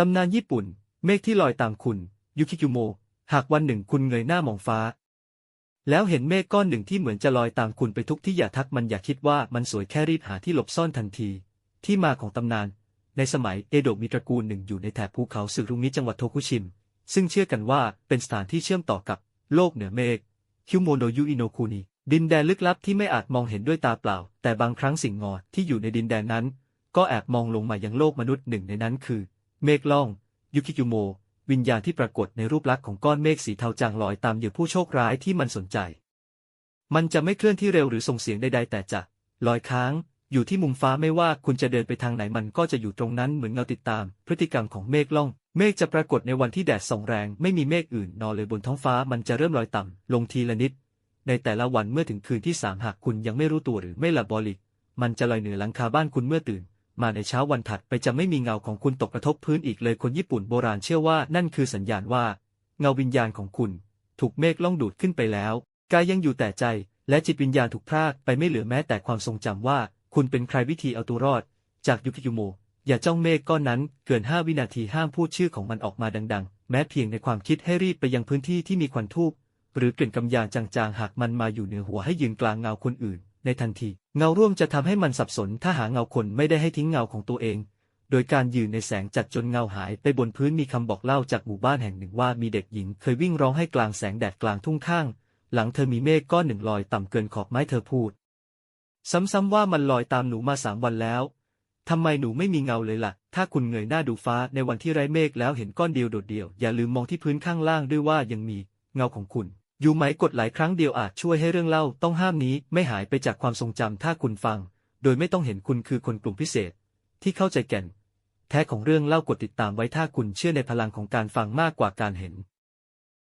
ตำนานญี่ปุ่น เมฆที่ลอยตามคุณยุคิกุโม หากวันหนึ่งคุณเงยหน้ามองฟ้า แล้วเห็นเมฆก้อนหนึ่งที่เหมือนจะลอยตามคุณไปทุกที่อย่าทักมันอย่าคิดว่ามันสวยแค่รีบหาที่หลบซ่อนทันที ที่มาของตำนาน ในสมัยเอโดะมีตระกูลหนึ่งอยู่ในแถบภูเขาสึรุงิจังหวัดโทคุชิม ซึ่งเชื่อกันว่าเป็นสถานที่เชื่อมต่อกับโลกเหนือเมฆคิวโมโนยุอิโนคุนิดินแดนลึกลับที่ไม่อาจมองเห็นด้วยตาเปล่า แต่บางครั้งสิ่งงอที่อยู่ในดินแดนนั้น ก็แอบมองลงมายังโลกมนุษย์หนึ่งในนั้นคือ เมฆล่อง ยุคิกุโม วิญญาณที่ปรากฏในรูปลักษณ์ของก้อนเมฆสีเทาจางลอยตามเหยื่อผู้โชคร้ายที่มันสนใจ มันจะไม่เคลื่อนที่เร็วหรือส่งเสียงใด ๆ แต่จะ ลอยค้าง อยู่ที่มุมฟ้าไม่ว่าคุณจะเดินไปทางไหนมันก็จะอยู่ตรงนั้นเหมือนเงาติดตาม พฤติกรรมของเมฆล่อง เมฆจะปรากฏในวันที่แดดส่องแรง ไม่มีเมฆอื่นนอนเลยบนท้องฟ้ามันจะเริ่มลอยต่ำลงทีละนิด ในแต่ละวันเมื่อถึงคืนที่สามหากคุณยังไม่รู้ตัวหรือไม่หลับบอลิกมันจะลอยเหนือหลังคาบ้านคุณเมื่อตื่น มาในเช้าวันถัดไปจะไม่มีเงาของคุณตกกระทบพื้นอีกเลยคนญี่ปุ่นโบราณเชื่อว่านั่นคือสัญญาณว่า เงาวิญญาณของคุณ ถูกเมฆล่องดูดขึ้นไปแล้ว กายยังอยู่แต่ใจ และจิตวิญญาณถูกพรากไปไม่เหลือแม้แต่ความทรงจำว่า คุณเป็นใครวิธีเอาตัวรอด จากยุคิยุโมอย่าจ้องเมฆก้อนนั้นเกินห้าวินาทีห้ามพูดชื่อของมันออกมาดัง ๆ แม้เพียงในความคิดให้รีบไปยังพื้นที่ที่มีควันทูบหรือกลิ่นกำยานจางๆ หากมันมาอยู่เหนือหัวให้ยืนกลางเงาคนอื่น ในทันที เงาร่วมจะทำให้มันสับสนถ้าหาเงาคนไม่ได้ให้ทิ้งเงาของตัวเอง โดยการยืนในแสงจัดจนเงาหายไปบนพื้นมีคำบอกเล่าจากหมู่บ้านแห่งหนึ่งว่ามีเด็กหญิง เคยวิ่งร้องให้กลางแสงแดดกลางทุ่งข้าง หลังเธอมีเมฆก้อนหนึ่งลอยต่ำเกินขอบไม้เธอพูด ซ้ำๆว่ามันลอยตามหนูมาสามวันแล้วทำไมหนูไม่มีเงาเลยล่ะ ถ้าคุณเงยหน้าดูฟ้าในวันที่ไร้เมฆแล้วเห็นก้อนเดียวโดดเดี่ยว อย่าลืมมองที่พื้นข้างล่างด้วยว่ายังมีเงาของคุณ อยู่ไหมกดหลายครั้งเดียวอาจช่วยให้เรื่องเล่าต้องห้ามนี้ไม่หายไปจากความทรงจำถ้าคุณฟัง โดยไม่ต้องเห็นคุณคือคนกลุ่มพิเศษ ที่เข้าใจแก่น แท้ของเรื่องเล่ากดติดตามไว้ถ้าคุณเชื่อในพลังของการฟังมากกว่าการเห็น